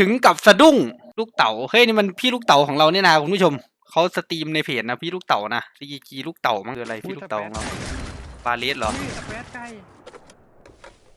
ถึงกับสะดุ้งลูกเต๋าเฮ้ยนี่มันพี่ลูกเต๋าของเราเนี่ยนะคุณผู้ชมเขาสตรีมในเพจนะพี่ลูกเต๋านะซีจีลูกเต๋ามันคืออะไรพี่ลูกเต๋าของเราบาเลสเหรอนี่สเปซใกล้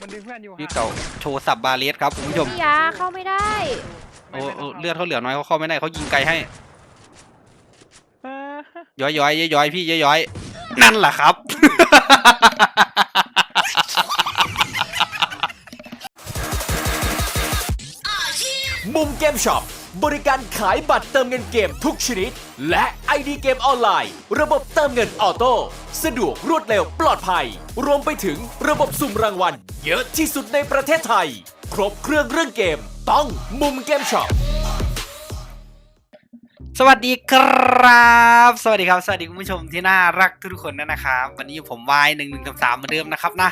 มันดึงเพื่อนอยู่พี่ห่างเต๋าโชว์สับบาเลสครับคุณผู้ชมพี่ยาเข้าไม่ได้โอ้โอ้เลือดเขาเหลือน้อยเขาเข้าไม่ได้เขายิงไกลให้เออย้อยย้อยย้อยย้อยพี่ย้อยย้อยนั่นแหละครับ มุมเกมช็อปบริการขายบัตรเติมเงินเกมทุกชนิด และ ID เกมออนไลน์ ระบบเติมเงินออโต้สะดวกรวดเร็วปลอดภัย รวมไปถึงระบบสุ่มรางวัล เยอะที่สุดในประเทศไทย ครบเครื่องเรื่องเกม ต้องมุมเกมช็อปสวัสดีครับ สวัสดีครับ สวัสดีคุณผู้ชมที่น่ารักทุกคนนะครับ วันนี้ผมวายหนึ่งหนึ่งสามเหมือนเดิมนะครับนะ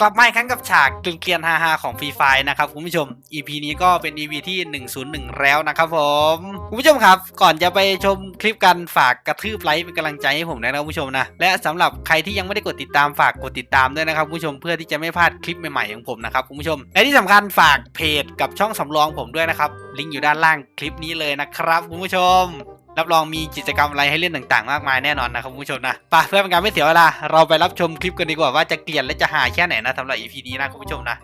กลับมาอีกครั้งกับฉากตึงเกลียนฮาฮาของฟรีไฟนะครับคุณผู้ชม EP นี้ก็เป็น EP ที่ 101 แล้วนะครับผมคุณผู้ชมครับ ก่อนจะไปชมคลิปกันฝากกระทืบไลค์เป็นกำลังใจให้ผมด้วยนะคุณผู้ชมนะและสำหรับใครที่ยังไม่ได้กดติดตามฝากกดติดตามด้วยนะครับคุณผู้ชมเพื่อที่จะไม่พลาดคลิปใหม่ๆของผมนะครับคุณผู้ชมและที่สำคัญฝากเพจกับช่องสำรองผมด้วยนะครับลิงก์อยู่ด้านล่างคลิปนี้เลยนะครับคุณผู้ชม รับรองมีกิจกรรมอะไรให้เล่นต่างๆ มากมายแน่นอนนะครับคุณผู้ชมนะไปเพื่อเป็นการไม่เสียเวลา เราไปรับชมคลิปกันดีกว่าว่าจะเกลียดและจะหาแค่ไหนนะสำหรับ EP นี้นะคุณผู้ชมนะ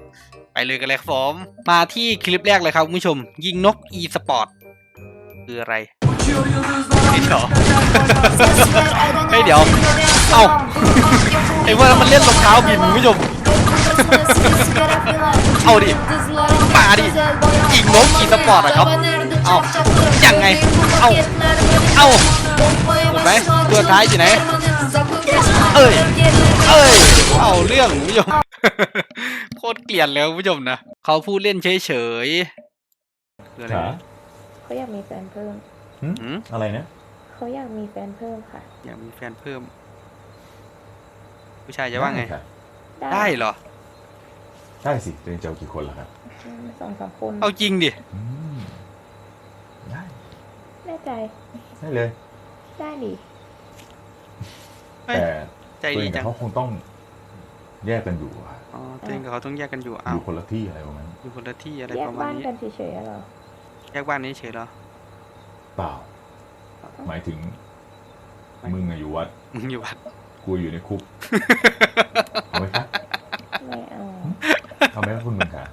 ไปเลยกันเลยครับผมมาที่คลิปแรกเลยครับคุณผู้ชม ยิงนก e สปอร์ตคืออะไรนี่เหรอเฮ้ยเดี๋ยวเอ้าไอ้พวกนั้นมันเล่นรองเท้าบินคุณผู้ชมเอาดิมาดิยิงนก e สปอร์ตอะครับ เอายังไง เอาเอาถูกไหมตัวท้ายอยู่ไหน เอ้ย เอ้ย เอาเรื่องคุณผู้ชม โคตรเกลียดเลยคุณผู้ชมนะ เขาพูดเล่นเฉยๆคืออะไรจ๋านะเขาอยากมีแฟนเพิ่มหึหืมอะไรนะ เขาอยากมีแฟนเพิ่มค่ะ อยากมีแฟนเพิ่ม ผู้ชายจะว่าไงด้ค่ะได้เหรอ ได้สิเรียนเจ้ากี่คนล่ะครับอืมสองสามคน เอาจริงดิ อืมได้แน่ ใจ ได้เลย ได้ดิเฮ้ยแต่ใจตัวดีเองจักับงเขาคงต้องแยกกันอยู่อะอ๋อตัวเองกับเขาต้องแยกกันอยู่ออ้าวยู่คนละที่อะไรประมาณนั้นอยู่คนละที่อะไรแยปกระมาณบ้านนี้กันเฉยๆเหรอแยกบ้านนี้เฉยเหรอ เปล่า หมายถึง ไม่ มึงอะอยู่วัดมึงอยู่วัดกูอยู่ในคุกเอาไหมครับ ไม่เอา เอาไหมครับคุณมึงค่ะ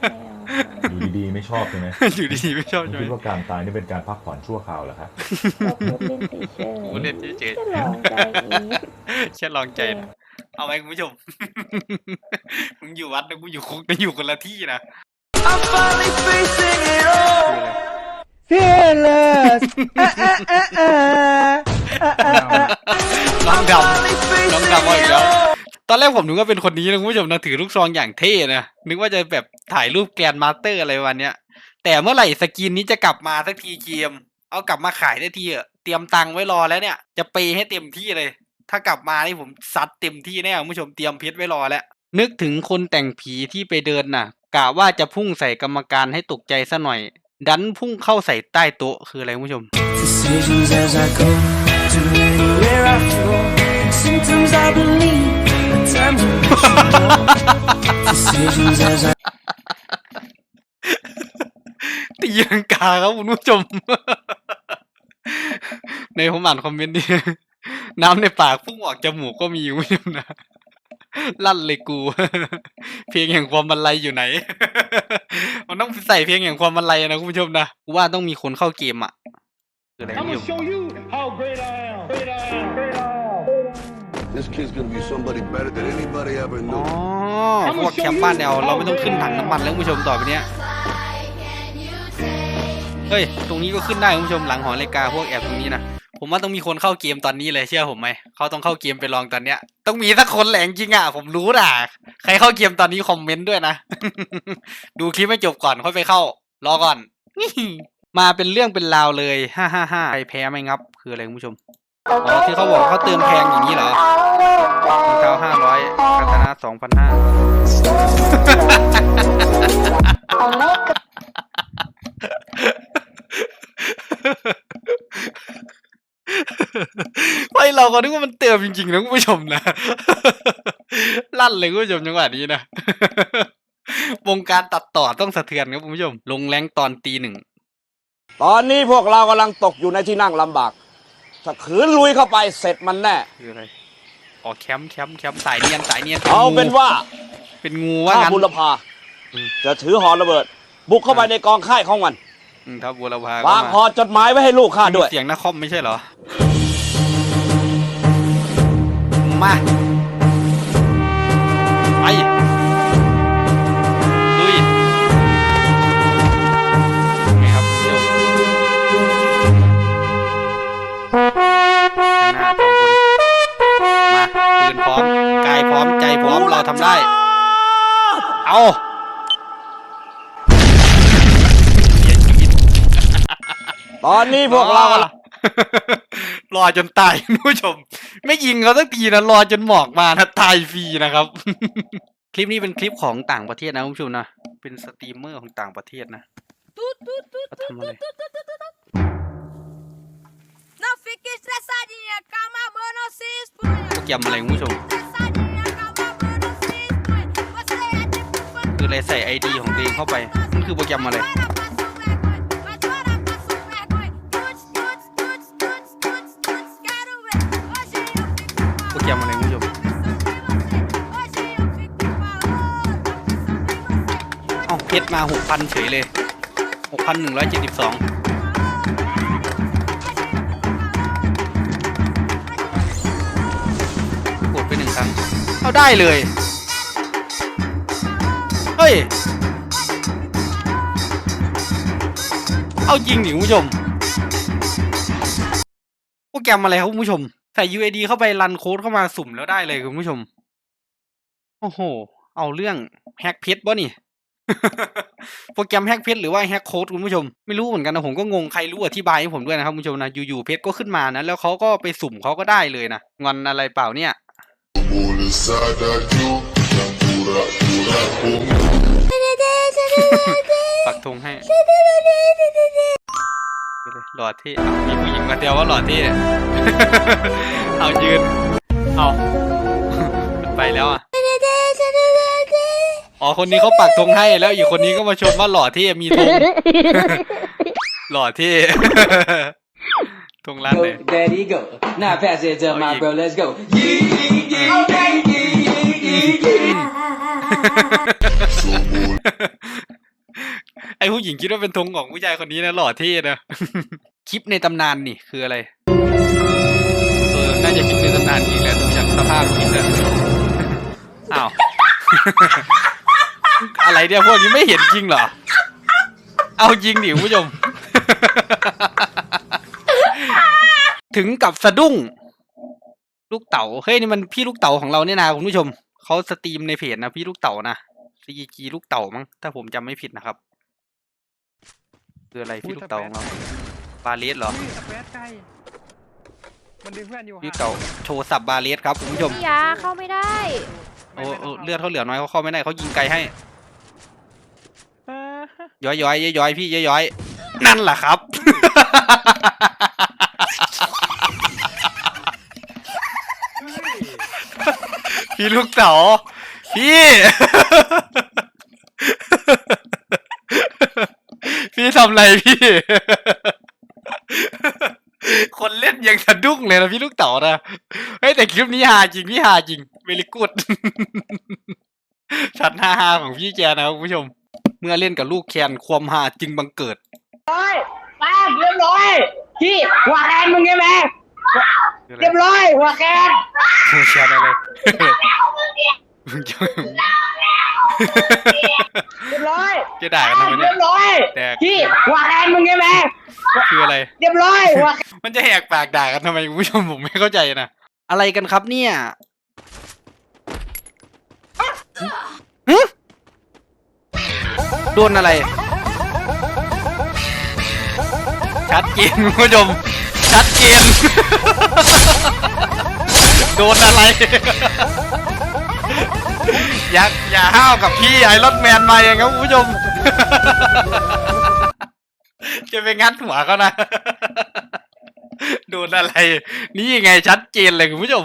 ไม่เอาค่ะ อยู่ดีๆไม่ ชอบใช่ไหมอยู่ดีๆไม่ชอบมึงใช่ไหคิดมว่าการตายนี่เป็นการพักผ่อนชั่วคราวเหรอครับก็พูดเล่นเฉยพูดเล่นเฉยๆจะลองใจอีกแค่ลองใจนะเอาไหมคุณผู้ชมมึงอยู่วัดนะกูอยู่คุกนะอยู่คนละที่นะน้องดำน้องดำเอาอีกแล้ว ตอนแรกผมนึกว่าเป็นคนนี้นะคุณผู้ชมนะถือลูกซองอย่างเท่นะนึกว่าจะแบบถ่ายรูปแกรนด์มาสเตอร์อะไรวันเนี้ย แต่เมื่อไหร่สกินนี้จะกลับมาสักทีเกมเอากลับมาขายได้ทีอะเตรียมตังค์ไว้รอแล้วเนี่ย จะเปย์ให้เต็มที่เลย ถ้ากลับมานี่ผมซัดเต็มที่แน่คุณผู้ชมเตรียมเพชรไว้รอแล้ว นึกถึงคนแต่งผีที่ไปเดินน่ะกะว่าจะพุ่งใส่กรรมการให้ตกใจซะหน่อย ดันพุ่งเข้าใส่ใต้โต๊ะคืออะไรคุณผู้ชม Decisions as I go to anywhere I flow. And sometimes I believe, at times I wish you know. Decisions as I ตีลังกาครับคุณผู้ชม ในผมอ่านคอมเมนต์นี้น้ำในปากพุ่งออกจมูกก็มีคุณผู้ชมนะ ลั่นเลยกู เพลงแห่งความบรรลัยอยู่ไหน มันต้องใส่เพลงแห่งความบรรลัยนะคุณผู้ชมนะกูว่าต้องมีคนเข้าเกมอะคืออะไรคุณผู้ชม show you how great I am This kid's gonna be somebody better than anybody ever อ๋อ knew. พวกแคมป์บ้านแนวเราไม่ต้องขึ้นถังน้ำมันแล้วคุณผู้ชมต่อไปเนี้ยเฮ้ยตรงนี้ก็ขึ้นได้คุณผู้ชมหลังหอนาฬิกาพวกแอบตรงนี้นะผมว่าต้องมีคนเข้าเกมตอนนี้เลยเชื่อผมไหมเขาต้องเข้าเกมไปลองตอนเนี้ย ต้องมีสักคนแหลงจริงอะผมรู้ด่ะใครเข้าเกมตอนนี้คอมเมนต์ด้วยนะ ดูคลิปให้จบก่อนค่อยไปเข้ารอก่อน มาเป็นเรื่องเป็นราวเลย ฮ่าฮ่าฮ่าใครแพ้ไหมงับ คืออะไรคุณผู้ชม อ๋อที่เขาบอกเขาเติมแพงอย่างนี้เหรอรองเท้าห้าร้อยคาตานะสองพันห้าไปเราก็นึกว่ามันเติมจริงๆนะคุณผู้ชมนะ ลั่นเลยคุณผู้ชมจังหวะนี้นะ วงการตัดต่อต้องสะเทือนครับคุณผู้ชม ลงแรงตอนตีหนึ่ง ตอนนี้พวกเรากำลังตกอยู่ในที่นั่งลำบาก ถ้าขืนลุยเข้าไปเสร็จมันแน่ คืออะไรอ๋อแคมป์แคมป์แคมป์สายเนียนสายเนียนเอาเป็นว่าเป็นงูว่าถ้างั้นบุรพาอืมจะถือหอระเบิด บุกเข้าไปในกองค่ายของมันอืมถ้าบัวละพาก็วางมาหอจดหมายไว้ให้ลูกข้าด้วย เสียงนักคอมไม่ใช่เหรอ มา ตอนนี้พวกเรากำลังรอจนตายคุณผู้ชม ไม่ยิงเขาสักทีนะรอจนหมอกมานะตายฟรีนะครับ คลิปนี้เป็นคลิปของต่างประเทศนะคุณผู้ชมนะ เป็นสตรีมเมอร์ของต่างประเทศนะเขาทำอะไร Não fique estressadinha, calma, amor, não se expunha. โปรแกรมอะไรคุณผู้ชม Estressadinha, calma, amor, não se expunha. Você é tipo fã. คืออะไรใส่ไอดีของตัวเองเข้าไปมันคือโปรแกรมอะไร Vai กมอะไรคุณผู้ชมเอาเพชรมาหกพันเฉยเลยหกพันหนึ่งร้อยเจ็ดสิบสองกดไปหนึ่งครั้ง เอาได้เลย เฮ้ย เอาจริงดิคุณผู้ชมโปรแกรมอะไรครับคุณผู้ชม ใส่ UID เข้าไปรันโค้ดเข้ามาสุ่มแล้วได้เลยคุณผู้ชม โอ้โห เอาเรื่องแฮกเพชรบ่นี่ โปรแกรมแฮกเพชรหรือว่าแฮกโค้ดคุณผู้ชม ไม่รู้เหมือนกันนะผมก็งงใครรู้อธิบายให้ผมด้วยนะครับคุณผู้ชมนะอยู่ๆเพชรก็ขึ้นมานะแล้วเขาก็ไปสุ่มเขาก็ได้เลยนะงอนอะไรเปล่าเนี่ยปักธงให้ หล่อเท่เอามีผู้หญิงมาเตียวว่าหล่อเท่เอายืน เอามันไปแล้วอะอ๋อคนนี้เขาปักธงให้แล้วอีกคนนี้ก็มาชมว่าหล่อเท่มีธงหล่อเท่ธงร้านเลย Daddy go. Now pass it to my bro. Let's go. ไอผู้หญิงคิดว่าเป็นธงของผู้ชายคนนี้นะหล่อเท่นะ คลิปในตำนานนี่คืออะไร เออ น่าจะคลิปในตำนานอีกแหละดูจากสภาพคลิปแล้วอ้าว อะไรเนี่ยพวกนี้ไม่เห็นจริงเหรอ เอาจริงดิคุณผู้ชม ถึงกับสะดุ้ง ลูกเต๋า เฮ้ยนี่มันพี่ลูกเต๋าของเราเนี่ยนะคุณผู้ชม เขาสตรีมในเพจนะพี่ลูกเต๋านะ CG ลูกเต๋ามั้งถ้าผมจำไม่ผิดนะครับ คืออะไรพี่ลูกเต๋าของเราบาเลสเหรอแปดไก่มันดึงเพื่อนอยู่พี่เต๋าโชว์สับบาเลสครับคุณผู้ชมพี่ยาเข้าไม่ได้โอ้โอ้เลือดเขาเหลือน้อยเขาเข้าไม่ได้เขายิงไกลให้เออย้อยย้อยย้อยย้อยพี่ย้อยย้อยนั่นแหละครับพี่ลูกเต๋าพี่ พี่ ทำอะไรพี่ คนเล่นยังสะดุ้งเลยนะพี่ลูกเต๋านะเฮ้ยแต่คลิปนี้ฮาจริงพี่ฮาจริงเวลิกูดชัดฮาฮาของพี่แกนะครับคุณผู้ชม เมื่อเล่นกับลูกแคนความฮาจึงบังเกิดป้าเรียบร้อยพี่หัวแคนมึงใช่ไหมเรียบร้อยหัวแคนลูกแคนอะไรมึงจะ เรียบร้อยจะด่ากันทำไมเนี่เรียยบร้อยแตกพี่หัวแคนมึงใช่ไหมคืออะไร เรียบร้อยหัวแคนมันจะแหกปากด่ากันทำไมคุณผู้ชมผมไม่เข้าใจนะอะไรกันครับเนี่ยหึโดนอะไร ชัดเจนคุณผู้ชมชัดเจน โดนอะไร อย่าอย่าห้าวกับพี่ไอรอนแมนมาอย่างนั้นคุณผู้ชม จะไปงัดหัวเขานะ โดนอะไร นี่ยังไงชัดเจนเลยคุณผู้ชม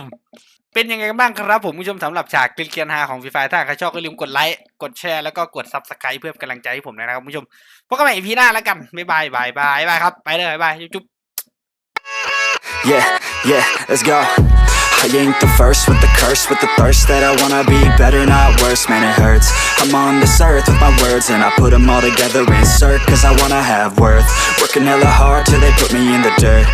เป็นยังไงบ้างครับผมผู้ชมสำหรับฉากเกลียนฮาของฟรีไฟถ้าใครชอบก็อย่าลืมกดไลค์ กดแชร์แล้วก็กดซับสไครต์เพื่อเป็นกำลังใจให้ผมด้วยนะครับคุณผู้ชมพบกันใหม่อีพีหน้าแล้วกันบ๊ายบายบายบายบายครับไปเลยบายบายจุ๊บ Yeah, yeah, let's go. I ain't the first with the curse, with the thirst that I wanna be better, not worse, man, it hurts. I'm on this earth with my words, and I put them all together, insert, cause I wanna have worth. Working hella hard till they put me in the dirt.